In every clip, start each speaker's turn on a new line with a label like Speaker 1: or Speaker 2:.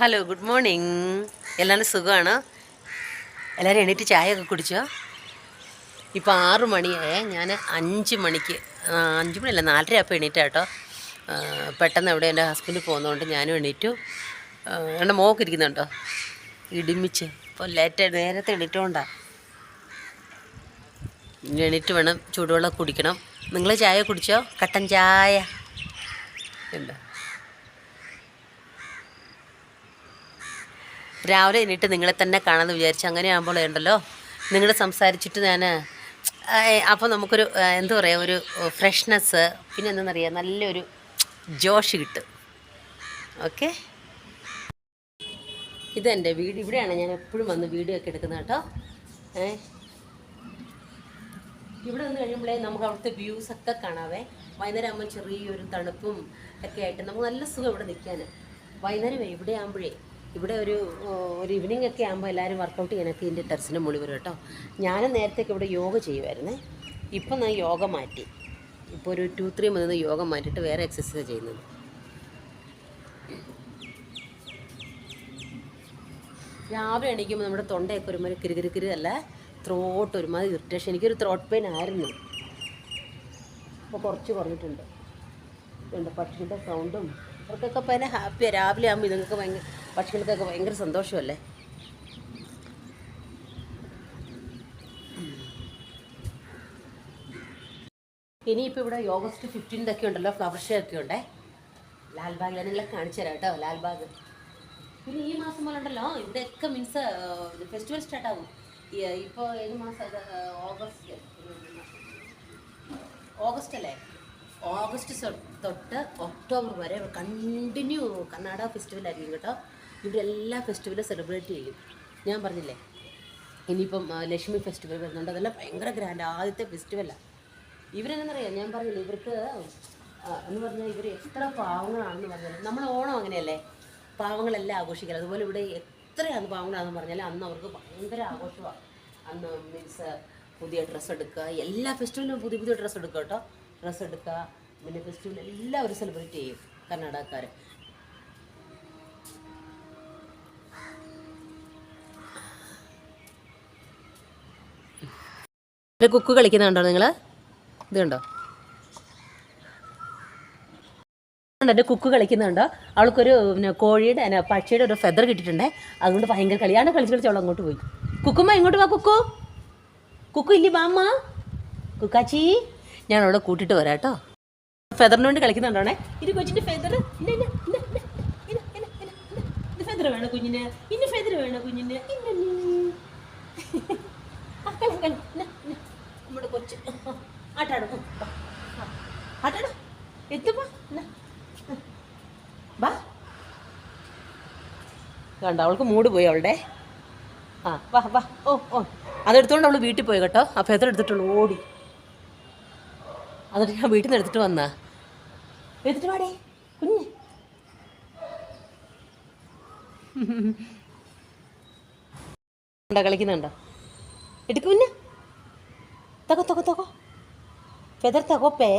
Speaker 1: Hello good morning എല്ലാവരും സുഖമാണ് എല്ലാവരും എണീറ്റ് ചായ ഒക്കെ കുടിച്ചോ? ഇപ്പോൾ ആറ് മണിയായ ഞാൻ അഞ്ച് മണിക്ക് അഞ്ച് മണിയല്ല നാലര അപ്പം എണീറ്റാട്ടോ പെട്ടെന്ന് എവിടെ എന്റെ ഹസ്ബൻഡ് പോകുന്നതുകൊണ്ട് ഞാനും എണീറ്റു. എന്റെ മോക്ക് ഇരിക്കുന്നുണ്ടോ? ഇടിമിച്ച്. ഇപ്പോൾ ലേറ്റ് നേരത്തെ എണീറ്റുകൊണ്ടാണ് ഇനി എണീറ്റ് വേണം ചൂടുവെള്ളം കുടിക്കണം. നിങ്ങൾ ചായ കുടിച്ചോ? കട്ടൻ ചായ. എന്താ രാവിലെ എണീറ്റ് നിങ്ങളെ തന്നെ കാണാമെന്ന് വിചാരിച്ചു അങ്ങനെ ആകുമ്പോൾ ഉണ്ടല്ലോ. നിങ്ങൾ സംസാരിച്ചിട്ട് ഞാൻ അപ്പോൾ നമുക്കൊരു എന്താ പറയുക ഒരു ഫ്രഷ്നെസ് പിന്നെ എന്താണെന്നറിയാം നല്ലൊരു ജോഷ് കിട്ടും. ഓക്കെ? ഇതെന്റെ വീട് ഇവിടെയാണ് ഞാൻ എപ്പോഴും വന്ന് വീഡിയോ ഒക്കെ എടുക്കുന്നത് കേട്ടോ. ഏ? ഇവിടെ വന്ന് കഴിയുമ്പോഴേ നമുക്ക് അവിടുത്തെ വ്യൂസ് ഒക്കെ കാണാവേ. വൈകുന്നേരം ആകുമ്പോൾ ചെറിയൊരു തണുപ്പും ഒക്കെ ആയിട്ട് നമുക്ക് നല്ല സുഖം ഇവിടെ നിൽക്കാൻ വൈകുന്നേരം ഇവിടെ ആകുമ്പോഴേ ഇവിടെ ഒരു ഒരു ഈവനിങ് ഒക്കെ ആകുമ്പോൾ എല്ലാവരും വർക്കൗട്ട് ചെയ്യാനൊക്കെ ഇതിന്റെ ടെറസിന്റെ മുകളിൽ വരും കേട്ടോ. ഞാനും നേരത്തേക്ക് ഇവിടെ യോഗ ചെയ്യുമായിരുന്നേ ഇപ്പം ഞാൻ യോഗ മാറ്റി. ഇപ്പോൾ ഒരു ടു ത്രീ മന്ത് യോഗ മാറ്റിയിട്ട് വേറെ എക്സസൈസ് ചെയ്യുന്നത്. രാവിലെ എണീക്കുമ്പോൾ നമ്മുടെ തൊണ്ടയൊക്കെ ഒരുമാതിരി കിരുകിരുക്കിരി അല്ല ത്രോട്ട് ഒരുമാതിരി ഇറിറ്റേഷൻ എനിക്കൊരു ത്രോട്ട് പെയിൻ ആയിരുന്നു. അപ്പോൾ കുറച്ച് കുറഞ്ഞിട്ടുണ്ട്. പക്ഷിയുടെ സൗണ്ടും അവർക്കൊക്കെ പിന്നെ ഹാപ്പിയാണ് രാവിലെ ആകുമ്പോൾ ഇതുങ്ങൾക്ക് ഭയങ്കര പക്ഷികൾക്കൊക്കെ ഭയങ്കര സന്തോഷമല്ലേ? ഇനിയിപ്പോൾ ഇവിടെ ഓഗസ്റ്റ് ഫിഫ്റ്റീൻതൊക്കെ ഉണ്ടല്ലോ ഫ്ലവർ ഷോ ഒക്കെ ഉണ്ടേ. ലാൽബാഗ് ഞാൻ നിങ്ങളെ കാണിച്ചു തരാം കേട്ടോ ലാൽബാഗ്. പിന്നെ ഈ മാസം പോലെ ഉണ്ടല്ലോ ഇവിടെയൊക്കെ മീൻസ് ഫെസ്റ്റിവൽ സ്റ്റാർട്ട് ആകും ഇപ്പോൾ ഏത് മാസം ഓഗസ്റ്റ്? ഓഗസ്റ്റ് അല്ലേ? ഓഗസ്റ്റ് തൊട്ട് ഒക്ടോബർ വരെ കണ്ടിന്യൂ കർണാടക ഫെസ്റ്റിവൽ ആയിരിക്കും കേട്ടോ. ഇവിടെ എല്ലാ ഫെസ്റ്റിവലും സെലിബ്രേറ്റ് ചെയ്യും. ഞാൻ പറഞ്ഞില്ലേ ഇനിയിപ്പം ലക്ഷ്മി ഫെസ്റ്റിവൽ വരുന്നുണ്ട്. അതെല്ലാം ഭയങ്കര ഗ്രാൻഡ് ആദ്യത്തെ ഫെസ്റ്റിവലാണ് ഇവരെന്നറിയാം ഞാൻ പറഞ്ഞില്ലേ ഇവർക്ക് എന്ന് പറഞ്ഞാൽ ഇവർ എത്ര പാവങ്ങളാണെന്ന് പറഞ്ഞാൽ നമ്മൾ ഓണം അങ്ങനെയല്ലേ? പാവങ്ങളെല്ലാം ആഘോഷിക്കുക അതുപോലെ ഇവിടെ എത്രയാണ് പാവങ്ങളാണെന്ന് പറഞ്ഞാൽ അന്ന് അവർക്ക് ഭയങ്കര ആഘോഷമാണ് അന്ന് മീൻസ് പുതിയ ഡ്രസ്സ് എടുക്കുക. എല്ലാ ഫെസ്റ്റിവലിനും പുതിയ പുതിയ ഡ്രസ്സ് എടുക്കുക കേട്ടോ. ഡ്രസ്സ് എടുക്കുക. പിന്നെ ഫെസ്റ്റിവൽ എല്ലാവരും സെലിബ്രേറ്റ് ചെയ്യും കർണാടകക്കാർ ഒരു കുക്ക് കളിക്കുന്നുണ്ടോ നിങ്ങൾ ഇത് കണ്ടോ? എന്റെ കുക്ക് കളിക്കുന്നുണ്ടോ അവൾക്കൊരു പിന്നെ കോഴിയുടെ പക്ഷിയുടെ ഒരു ഫെദർ കിട്ടിയിട്ടുണ്ടേ. അതുകൊണ്ട് ഭയങ്കര കളിയാണ് കളിച്ച് കളിച്ച് അവൾ അങ്ങോട്ട് പോയി. കുക്കുമ്മ ഇങ്ങോട്ട് വാ കുക്കു. കുക്കു ഇല്ലേ മാമ്മ കുക്കാച്ചി ഞാൻ അവളെ കൂട്ടിയിട്ട് വരാം കേട്ടോ. ഫെദറിന് വേണ്ടി കളിക്കുന്നുണ്ടോണേ ഇത് കൊച്ചിന്റെ ഫെദർ ഫെദർ വേണോ കുഞ്ഞിന്? ഇന്ന് ഫെദർ വേണോ കുഞ്ഞിന്? ഇന്ന, ഇന്ന. ആ, കളി, കളി. ഇന്ന, ഇന്ന. കൊച്ച് ആട്ടാടും ആട്ടാടും. എത്തുമ്പോ ബാ കണ്ട അവൾക്ക് മൂട് പോയി അവളുടെ. ആ വാ വാ. ഓ ഓ. അതെടുത്തോണ്ട് അവൾ വീട്ടിൽ പോയി കേട്ടോ. ആ എത്ര എടുത്തിട്ടുള്ളൂ ഓടി. എന്നിട്ട് ഞാൻ വീട്ടിൽ നിന്ന് എടുത്തിട്ട് വന്നാ. എടുത്തിട്ട് വാടേ കുഞ്ഞ്. കളിക്കുന്നുണ്ടോ? എടുക്ക് ತಗೋ ತಗೋ ಫೆದರ್ ഫെദർ തകോപ്പേ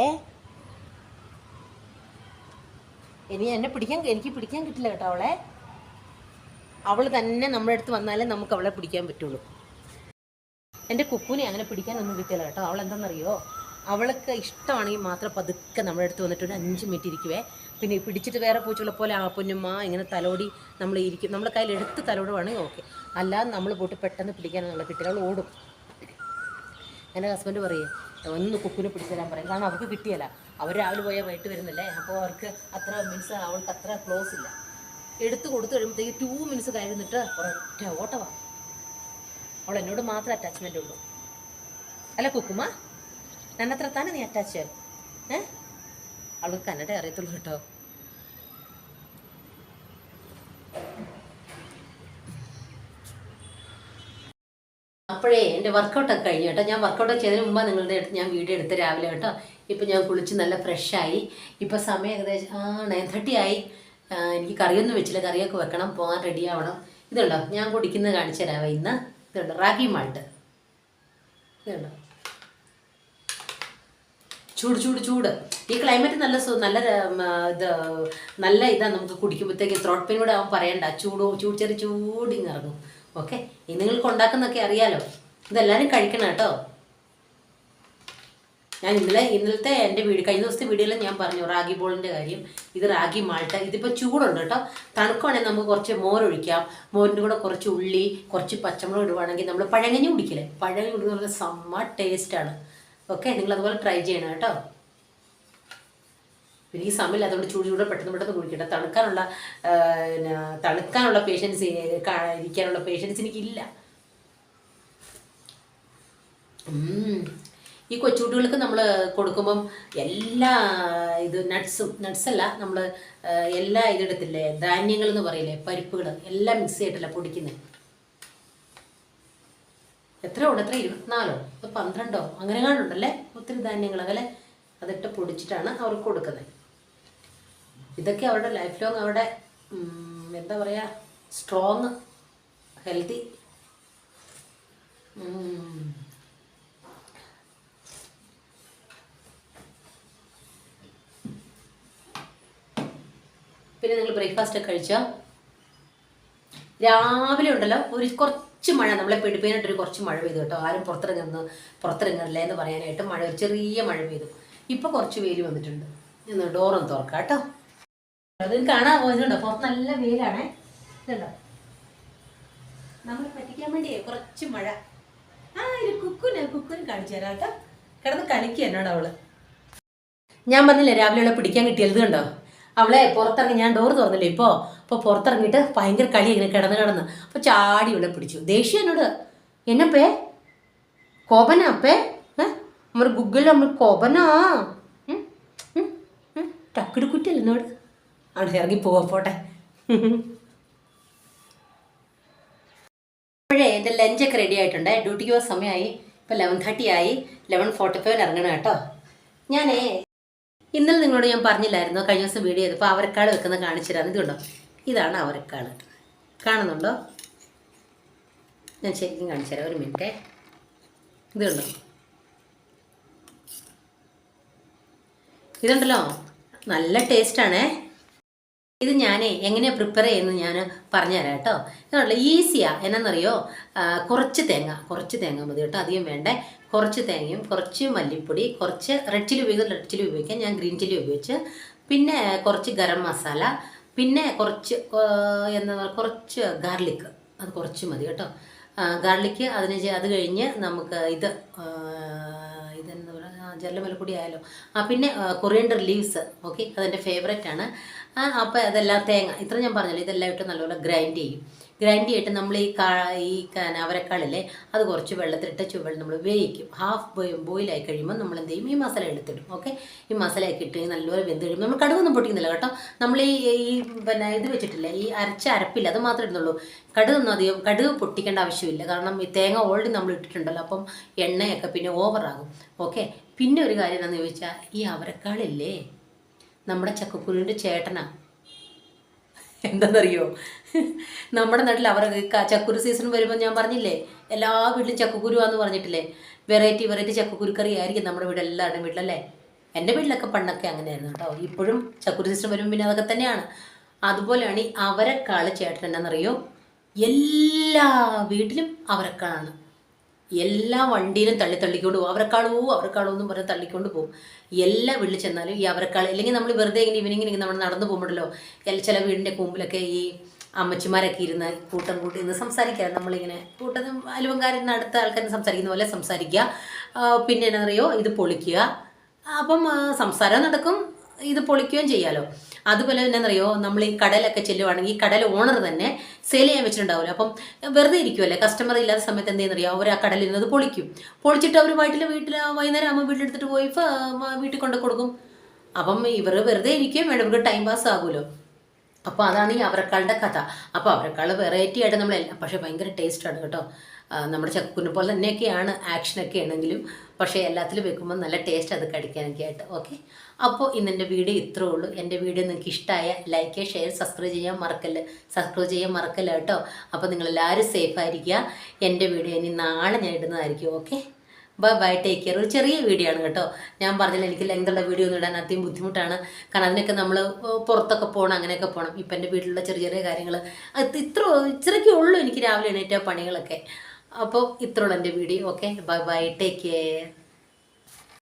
Speaker 1: ഇനി എന്നെ പിടിക്കാൻ എനിക്ക് പിടിക്കാൻ കിട്ടില്ല കേട്ടോ അവളെ അവൾ തന്നെ നമ്മുടെ അടുത്ത് വന്നാലേ നമുക്ക് അവളെ പിടിക്കാൻ പറ്റുള്ളൂ. എന്റെ കുക്കുനെ അങ്ങനെ പിടിക്കാനൊന്നും കിട്ടില്ല കേട്ടോ. അവൾ എന്താണെന്നറിയോ? അവൾക്ക് ഇഷ്ടമാണെങ്കിൽ മാത്രം പതുക്കെ നമ്മുടെ അടുത്ത് വന്നിട്ട് ഒരു അഞ്ച് മിനിറ്റ് ഇരിക്കുവേ. പിന്നെ പിടിച്ചിട്ട് വേറെ പൂച്ചകളെ പോലെ ആ പൊന്നുമ്മ ഇങ്ങനെ തലോടി നമ്മൾ ഇരിക്കും. നമ്മളെ കയ്യിൽ എടുത്ത് തലോടുവാണെങ്കിൽ ഓക്കെ. അല്ലാതെ നമ്മൾ പോയിട്ട് പെട്ടെന്ന് പിടിക്കാനൊന്നുള്ള കിട്ടില്ല അവൾ ഓടും. എന്റെ ഹസ്ബൻഡ് പറയും ഒന്ന് കുക്കിനെ പിടിച്ചു തരാൻ പറയും. കാരണം അവർക്ക് കിട്ടിയല്ല. അവർ രാവിലെ പോയാൽ വൈകിട്ട് വരുന്നില്ലേ? അപ്പോൾ അവർക്ക് അത്ര മീൻസ് അവൾക്ക് അത്ര ക്ലോസ് ഇല്ല. എടുത്ത് കൊടുത്തു കഴിയുമ്പോഴത്തേക്ക് ടു മിനിറ്റ്സ് കഴിഞ്ഞിട്ട് ഒരൊറ്റ ഓട്ടമാണ് അവൾ എന്നോട് മാത്രമേ അറ്റാച്ച്മെന്റ് ഉള്ളൂ. അല്ല കുക്കുമ നന്നത്ര തന്നെ നീ അറ്റാച്ച് ഏ? അവൾക്ക് കന്നഡ അറിയത്തുള്ളൂ കേട്ടോ. അപ്പോഴേ എന്റെ വർക്കൗട്ടൊക്കെ കഴിഞ്ഞു കേട്ടോ. ഞാൻ വർക്കൗട്ട് ചെയ്തതിന് മുമ്പ് നിങ്ങളുടെ അടുത്ത് ഞാൻ വീഡിയോ എടുത്ത് രാവിലെ കേട്ടോ. ഇപ്പം ഞാൻ കുളിച്ച് നല്ല ഫ്രഷായി ഇപ്പം സമയം ഏകദേശം ആ നയൻ തേർട്ടി ആയി. എനിക്ക് കറിയൊന്നും വെച്ചില്ല. കറിയൊക്കെ വെക്കണം. പോകാൻ റെഡി ആവണം. ഇതുണ്ടോ? ഞാൻ കുടിക്കുന്നത് കാണിച്ചു തരാമോ ഇന്ന്. ഇതുണ്ടോ? റാഗി മാൾട്ട്. ഇതുണ്ടോ? ചൂട് ചൂട് ചൂട്. ഈ ക്ലൈമറ്റ് നല്ല നല്ല ഇത് നല്ല ഇതാണ് നമുക്ക് കുടിക്കുമ്പോഴത്തേക്ക് ത്രോട്ട് പെയിൻ കൂടെ ആവാൻ പറയണ്ട. ചൂടോ ചൂട് ചെറിയ ചൂടിങ് ഇറങ്ങും. ഓക്കെ ഇത് നിങ്ങൾക്ക് ഉണ്ടാക്കുന്നൊക്കെ അറിയാലോ. ഇതെല്ലാവരും കഴിക്കണം കേട്ടോ. ഞാൻ ഇന്നലെ ഇന്നലത്തെ എന്റെ വീട് കഴിഞ്ഞ ദിവസത്തെ വീഡിയോയിൽ ഞാൻ പറഞ്ഞു റാഗി ബോളിന്റെ കാര്യം. ഇത് റാഗി മാൾട്ട. ഇതിപ്പോൾ ചൂടുണ്ട് കേട്ടോ. തണുക്കുവാണെങ്കിൽ നമുക്ക് കുറച്ച് മോരൊഴിക്കാം മോരിന്റെ കൂടെ കുറച്ച് ഉള്ളി കുറച്ച് പച്ചമുളക് ഇടുവാണെങ്കിൽ നമ്മൾ പഴങ്ങഞ്ഞി കുടിക്കില്ലേ? പഴങ്ങഞ്ഞി കുടിക്കുന്ന സമ്മ ടേസ്റ്റാണ് ഓക്കെ നിങ്ങളതുപോലെ ട്രൈ ചെയ്യണം കേട്ടോ. പിന്നെ ഈ സമയം അതുകൊണ്ട് ചൂട് ചൂട് പെട്ടെന്ന് പെട്ടെന്ന് കുടിക്കട്ടെ തണുക്കാനുള്ള തണുക്കാനുള്ള പേഷ്യൻസ് ഇരിക്കാനുള്ള പേഷ്യൻസ് എനിക്കില്ല. ഈ കൊച്ചുകുട്ടികൾക്ക് നമ്മൾ കൊടുക്കുമ്പം എല്ലാ ഇത് നട്ട്സും നട്ട്സല്ല നമ്മൾ എല്ലാ ഇതെടുത്തില്ലേ ധാന്യങ്ങൾ എന്ന് പറയില്ലേ? പരിപ്പുകൾ. എല്ലാം മിക്സ് ചെയ്തിട്ടല്ല പൊടിക്കുന്നത് എത്ര ഉണ്ട്? എത്ര? ഇരുപത്തിനാലോ? അത് പന്ത്രണ്ടോ? അങ്ങനെ കാണുണ്ടല്ലേ ഒത്തിരി ധാന്യങ്ങൾ. അങ്ങനെ അതിട്ട് പൊടിച്ചിട്ടാണ് അവർക്ക് കൊടുക്കുന്നത് ഇതൊക്കെ അവരുടെ ലൈഫ് ലോങ് അവരുടെ എന്താ പറയുക സ്ട്രോങ് ഹെൽത്തി പിന്നെ നിങ്ങൾ ബ്രേക്ക്ഫാസ്റ്റ് ഒക്കെ കഴിച്ചോ? രാവിലെ ഉണ്ടല്ലോ ഒരു കുറച്ച് മഴ നമ്മളെ പെടുപ്പേനായിട്ടൊരു കുറച്ച് മഴ പെയ്തു കേട്ടോ. ആരും പുറത്തിറങ്ങുന്നു പുറത്തിറങ്ങുന്നില്ല എന്ന് പറയാനായിട്ട് മഴ ഒരു ചെറിയ മഴ പെയ്തു. ഇപ്പൊ കുറച്ച് വെയിൽ വന്നിട്ടുണ്ട്. ഇന്ന് ഡോറൊന്ന് തുറക്കാം കേട്ടോ. അത് കാണാൻ പോയിട്ടുണ്ടോ പുറത്ത് നല്ല വെയിലാണേ. ഇതുണ്ടോ? നമ്മളെ പറ്റിക്കാൻ വേണ്ടിയേ കുറച്ച് മഴ. ആ ഒരു കുക്കുന് കുക്കുന് കാണിച്ചു തരാം കേട്ടോ. കിടന്ന് കളിക്കുക എന്നോട് അവൾ. ഞാൻ പറഞ്ഞില്ലേ രാവിലെ അവളെ പിടിക്കാൻ കിട്ടിയത് കണ്ടോ? അവളെ പുറത്തിറങ്ങി ഞാൻ ഡോർ തുറന്നില്ലേ? ഇപ്പോൾ അപ്പോൾ പുറത്തിറങ്ങിയിട്ട് ഭയങ്കര കളി ഇങ്ങനെ കിടന്ന് കിടന്ന്. അപ്പോൾ ചാടി ഇവിടെ പിടിച്ചു. ദേഷ്യം എന്നോട് എന്നപ്പേ കോപന അപ്പേ? നമ്മൾ ഗുഗിളിൽ നമ്മൾ കോപനാ? ടക്കിട് കുറ്റല്ലേ എന്നോട് അവിടെ ഇറങ്ങി പോവാ പോട്ടെ. അപ്പോഴേ എന്റെ ലഞ്ചൊക്കെ റെഡി ആയിട്ടുണ്ട്. ഡ്യൂട്ടിക്ക് പോകാൻ സമയമായി. ഇപ്പോൾ ലെവൻ തേർട്ടി ആയി. ലെവൻ ഫോർട്ടി ഫൈവിന് ഇറങ്ങണം കേട്ടോ. ഞാനേ ഇന്നലെ നിങ്ങളോട് ഞാൻ പറഞ്ഞില്ലായിരുന്നു? കഴിഞ്ഞ ദിവസം വീഡിയോ ചെയ്തപ്പോൾ അവരെക്കാൾ വെക്കുന്ന കാണിച്ചു തരാം. ഇതുണ്ടോ? ഇതാണ് അവരെക്കാൾ കാണുന്നുണ്ടോ? ഞാൻ ശരിക്കും കാണിച്ചു തരാം. ഒരു മിനിറ്റ് ഇതുണ്ടോ? ഇതുണ്ടല്ലോ. നല്ല ടേസ്റ്റാണേ ഇത് ഞാൻ എങ്ങനെയാണ് പ്രിപ്പയർ ചെയ്യുന്നത് ഞാൻ പറഞ്ഞുതരാം കേട്ടോ. എന്നുള്ള ഈസിയാ എന്നാണെന്നറിയോ കുറച്ച് തേങ്ങ കുറച്ച് തേങ്ങ മതി കേട്ടോ അധികം വേണ്ടേ. കുറച്ച് തേങ്ങയും കുറച്ച് മല്ലിപ്പൊടി കുറച്ച് റെഡ് ചില്ലി ഉപയോഗിക്കുന്നത് റെഡ് ചില്ലി ഉപയോഗിക്കാം. ഞാൻ ഗ്രീൻ ചില്ലി ഉപയോഗിച്ച്. പിന്നെ കുറച്ച് ഗരം മസാല പിന്നെ കുറച്ച് എന്താ പറയുക കുറച്ച് ഗാർലിക്ക് അത് കുറച്ച് മതി കേട്ടോ. ഗാർലിക്ക് അതിന് അത് കഴിഞ്ഞ് നമുക്ക് ഇത് ആ, മുലപ്പൊടി ആയാലും. ആ പിന്നെ കൊറിയൻഡർ ലീവ്സ് ഓക്കെ അതെന്റെ ഫേവറേറ്റ് ആണ്. അപ്പോൾ അതെല്ലാം തേങ്ങ. ഇത്ര ഞാൻ പറഞ്ഞല്ലോ ഇതെല്ലാം ഇട്ട് നല്ലപോലെ ഗ്രൈൻഡ് ചെയ്യും. ഗ്രൈൻഡ് ചെയ്തിട്ട് നമ്മൾ ഈ കാ ഈ അവരക്കാളില്ലേ അത് കുറച്ച് വെള്ളത്തിലിട്ട് ചുവെള്ളം നമ്മൾ വേവിക്കും. ഹാഫ് ബോയി ബോയിലായി കഴിയുമ്പോൾ നമ്മൾ എന്ത് ചെയ്യും? ഈ മസാല എടുത്തിടും. ഓക്കെ ഈ മസാലയൊക്കെ ഇട്ട് നല്ലപോലെ വെന്ത് കഴിയുമ്പോൾ നമ്മൾ കടുകൊന്നും പൊട്ടിക്കുന്നില്ല കേട്ടോ. നമ്മൾ ഈ ഈ പിന്നെ ഇത് വെച്ചിട്ടില്ല ഈ അരച്ച അരപ്പില്ല അത് മാത്രമേ ഇടുന്നുള്ളൂ. കടുകൊന്നും അധികം കടുക് പൊട്ടിക്കേണ്ട ആവശ്യമില്ല. കാരണം ഈ തേങ്ങ ഓൾറെഡി നമ്മൾ ഇട്ടിട്ടുണ്ടല്ലോ അപ്പം എണ്ണയൊക്കെ പിന്നെ ഓവറാകും ഓക്കെ പിന്നെ ഒരു കാര്യം എന്താണെന്ന് ചോദിച്ചാൽ ഈ അവരക്കാളില്ലേ? നമ്മുടെ ചക്കക്കുരുവിന്റെ ചേട്ടനാ. എന്താണെന്നറിയോ നമ്മുടെ നാട്ടിൽ അവർ ചക്കുരു സീസൺ വരുമ്പോൾ ഞാൻ പറഞ്ഞില്ലേ എല്ലാ വീട്ടിലും ചക്കക്കുരുവാന്ന് പറഞ്ഞിട്ടില്ലേ? വെറൈറ്റി വെറൈറ്റി ചക്കക്കുരു കറി ആയിരിക്കും നമ്മുടെ വീട് എല്ലാവരുടെയും വീട്ടിലല്ലേ? എന്റെ വീട്ടിലൊക്കെ പണ്ടൊക്കെ അങ്ങനെയായിരുന്നു കേട്ടോ. ഇപ്പോഴും ചക്കുരു സീസൺ വരുമ്പോൾ പിന്നെ അതൊക്കെ തന്നെയാണ്. അതുപോലെയാണ് ഈ അവരക്കാൾ ചേട്ടൻ എന്നറിയോ എല്ലാ വീട്ടിലും അവരെക്കാളാണ്. എല്ലാ വണ്ടിയിലും തള്ളി തള്ളിക്കൊണ്ട് പോകും അവരെക്കാളോ അവരെക്കാളോ എന്നും പറഞ്ഞ് തള്ളിക്കൊണ്ട് പോകും എല്ലാ വീട്ടിൽ ചെന്നാലും ഈ അവരെക്കാൾ അല്ലെങ്കിൽ നമ്മൾ വെറുതെ ഇങ്ങനെ ഈവനിങ്ങിന് നമ്മൾ നടന്നു പോകുമ്പോഴല്ലോ ചില വീടിന്റെ മുമ്പിലൊക്കെ ഈ അമ്മച്ചിമാരൊക്കെ ഇരുന്ന് കൂട്ടം കൂട്ടി ഇന്ന് സംസാരിക്കുക. നമ്മളിങ്ങനെ കൂട്ടം അലുവങ്കാരിന്ന് അടുത്ത ആൾക്കാരും സംസാരിക്കുന്ന പോലെ സംസാരിക്കുക. പിന്നെ എന്താ പറയുക ഇത് പൊളിക്കുക. അപ്പം സംസാരം നടക്കും ഇത് പൊളിക്കുകയും ചെയ്യാലോ. അതുപോലെ തന്നെ അറിയോ നമ്മൾ ഈ കടലൊക്കെ ചെല്ലുവാണെങ്കിൽ കടൽ ഓണർ തന്നെ സെയിൽ ചെയ്യാൻ വെച്ചിട്ടുണ്ടാവില്ല അപ്പം വെറുതെ ഇരിക്കുമല്ലേ കസ്റ്റമർ ഇല്ലാത്ത സമയത്ത് എന്ത് ചെയ്യുന്നറിയോ അവർ ആ കടലിൽ നിന്ന് പൊളിക്കും. പൊളിച്ചിട്ട് അവർ വീട്ടിൽ വീട്ടിൽ വൈകുന്നേരം ആകുമ്പോൾ വീട്ടിലെടുത്തിട്ട് പോയി വീട്ടിൽ കൊണ്ട് കൊടുക്കും. അപ്പം ഇവർ വെറുതെ ഇരിക്കുകയും വേണം ഇവർക്ക് ടൈം പാസ് ആകുമല്ലോ അപ്പോൾ അതാണ് ഈ അവരക്കാളുടെ കഥ. അപ്പോൾ അവരെക്കാൾ വെറൈറ്റി ആയിട്ട് നമ്മൾ എല്ലാം പക്ഷേ ഭയങ്കര ടേസ്റ്റാണ് കേട്ടോ. നമ്മുടെ ചക്കുനെ പോലെ തന്നെയൊക്കെയാണ് ആക്ഷനൊക്കെ ആണെങ്കിലും പക്ഷേ എല്ലാത്തിലും വെക്കുമ്പോൾ നല്ല ടേസ്റ്റ് അത് കടിക്കാനൊക്കെ ആയിട്ട്. ഓക്കെ അപ്പോൾ ഇന്ന് എന്റെ വീഡിയോ ഇത്രേ ഉള്ളൂ. എന്റെ വീഡിയോ നിങ്ങൾക്ക് ഇഷ്ടമായ ലൈക്ക് ഷെയർ സബ്സ്ക്രൈബ് ചെയ്യാൻ മറക്കല്ല്. സബ്സ്ക്രൈബ് ചെയ്യാൻ മറക്കല്ല കേട്ടോ. അപ്പോൾ നിങ്ങളെല്ലാവരും സേഫ് ആയിരിക്കുക. എന്റെ വീഡിയോ ഇനി നാളെ ഞാൻ ഇടുന്നതായിരിക്കും. Okay bye bye take care ഒരു ചെറിയ വീഡിയോ ആണ് കേട്ടോ. ഞാൻ പറഞ്ഞില്ല എനിക്ക് ലെങ്തുള്ള വീഡിയോ ഒന്നും ഇടാൻ അത്യം ബുദ്ധിമുട്ടാണ്. കാരണം അതിനൊക്കെ നമ്മൾ പുറത്തൊക്കെ പോകണം അങ്ങനെയൊക്കെ പോകണം. ഇപ്പം എന്റെ വീട്ടിലുള്ള ചെറിയ ചെറിയ കാര്യങ്ങൾ അത് ഇത്ര ഇത്രയൊക്കെ ഉള്ളൂ എനിക്ക് രാവിലെ എണീറ്റ പണികളൊക്കെ. അപ്പോൾ ഇത്രയുള്ള എന്റെ video. Okay bye bye take care